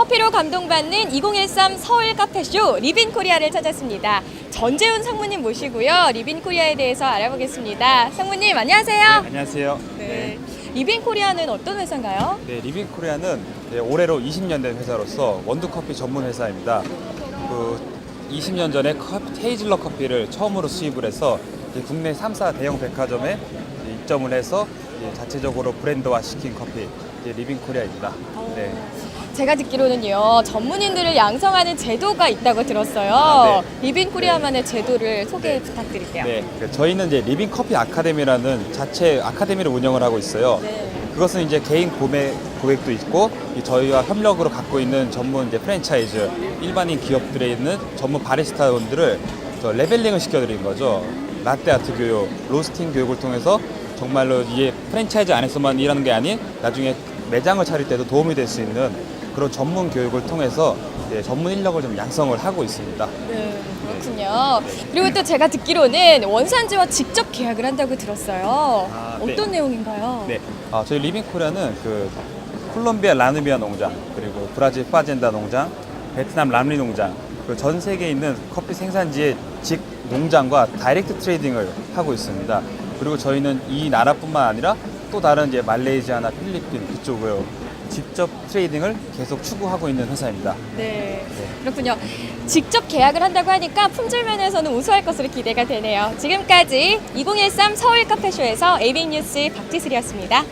커피로 감동받는 2013 서울 카페쇼 리빈 코리아를 찾았습니다. 전재훈 상무님 모시고요. 리빈 코리아에 대해서 알아보겠습니다. 상무님 안녕하세요. 안녕하세요. 네. 리빈 코리아는 어떤 회사인가요? 네, 리빙 코리아는 네, 올해로 20년 된 회사로서 원두 커피 전문 회사입니다. 그 20년 전에 커피, 헤이즐넛 커피를 처음으로 수입을 해서 국내 3사 대형 백화점에 입점을 해서 자체적으로 브랜드화 시킨 커피 이제 리빙 코리아입니다. 네. 제가 듣기로는요 전문인들을 양성하는 제도가 있다고 들었어요. 아, 리빈 코리아만의 제도를 소개 네. 부탁드릴게요. 네, 그 저희는 이제 리빙 커피 아카데미라는 자체 아카데미를 운영을 하고 있어요. 네. 그것은 이제 개인 구매 고객도 있고 이 저희와 협력으로 갖고 있는 전문 이제 프랜차이즈 일반인 기업들에 있는 전문 바리스타분들을 저 레벨링을 시켜드리는 거죠. 라떼 아트 교육, 로스팅 교육을 통해서 정말로 이게 프랜차이즈 안에서만 일하는 게 아닌 나중에 매장을 차릴 때도 도움이 될 수 있는 그런 전문 교육을 통해서 이제 전문 인력을 좀 양성을 하고 있습니다. 네, 그렇군요. 그리고 또 제가 듣기로는 원산지와 직접 계약을 한다고 들었어요. 아, 네. 어떤 내용인가요? 네, 아, 저희 리빙 코리아는 그 콜롬비아 라누비아 농장 그리고 브라질 파젠다 농장, 베트남 람리 농장 그전 세계에 있는 커피 생산지의 직 농장과 다이렉트 트레이딩을 하고 있습니다. 그리고 저희는 이 나라뿐만 아니라 또 다른 이제 말레이시아나 필리핀 그쪽을 직접 트레이딩을 계속 추구하고 있는 회사입니다. 네, 그렇군요. 직접 계약을 한다고 하니까 품질 면에서는 우수할 것으로 기대가 되네요. 지금까지 2013 서울 카페쇼에서 에이빙 뉴스 박지슬이었습니다.